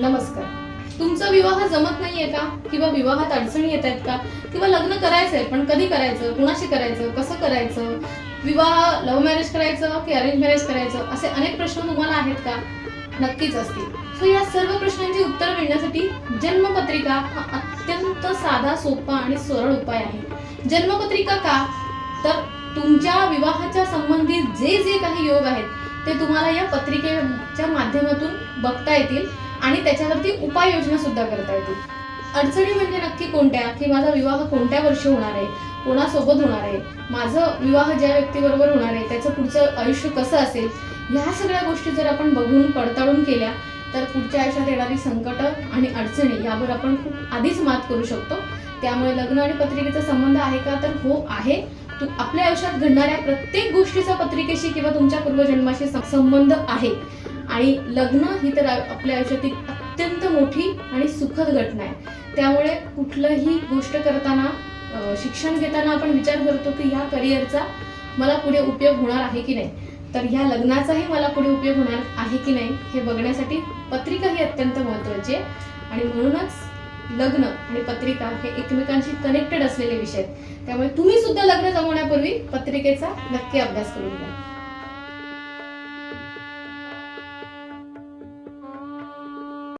नमस्कार. तुमचा विवाह जमत नाहीये का? किंवा विवाहात अडचणी येत आहेत का? किंवा लग्न करायचंय पण कधी करायचं? कुणाशी करायचं? कसं करायचं? विवाह लव्ह मॅरेज करायचं की अरेंज मॅरेज करायचं? असे अनेक प्रश्न तुम्हाला आहेत का? नक्कीच असतील. सो या सर्व प्रश्नांची उत्तर मिळण्यासाठी जन्मपत्रिका हा अत्यंत साधा सोपा आणि सरळ उपाय आहे. जन्मपत्रिका का? तर तुमच्या विवाहाच्या संबंधित जे जे काही योग आहेत ते तुम्हाला या पत्रिकेच्या माध्यमातून बघता येतील. आणि त्याच्यावरती उपाययोजना सुद्धा करता येतील. अडचणी म्हणजे नक्की कोणत्या? की माझा विवाह कोणत्या वर्षी होणार आहे? कोणासोबत होणार आहे? माझं विवाह ज्या व्यक्तीबरोबर होणार आहे त्याचं पुढचं आयुष्य कसं असेल? ह्या सगळ्या गोष्टी जर आपण बघून पडताळून केल्या तर पुढच्या आयुष्यात येणारी संकट आणि अडचणी यावर आपण खूप आधीच मात करू शकतो. त्यामुळे लग्न आणि पत्रिकेचा संबंध आहे का? तर हो आहे. तू आपल्या आयुष्यात घडणाऱ्या प्रत्येक गोष्टीचा पत्रिकेशी किंवा तुमच्या पूर्वजन्माशी संबंध आहे. आणि लग्न ही तर आपल्या आयुष्यातील अत्यंत मोठी आणि सुखद घटना आहे. त्यामुळे कुठलंही गोष्ट करताना शिक्षण घेताना आपण विचार करतो की ह्या करिअरचा मला पुढे उपयोग होणार आहे की नाही. तर ह्या लग्नाचाही मला पुढे उपयोग होणार आहे की नाही हे बघण्यासाठी पत्रिका ही अत्यंत महत्त्वाची आहे. आणि म्हणूनच लग्न आणि पत्रिका हे एकमेकांशी कनेक्टेड असलेले विषय आहेत. त्यामुळे तुम्ही सुद्धा लग्न जमवण्यापूर्वी पत्रिकेचा नक्की अभ्यास करून घ्या.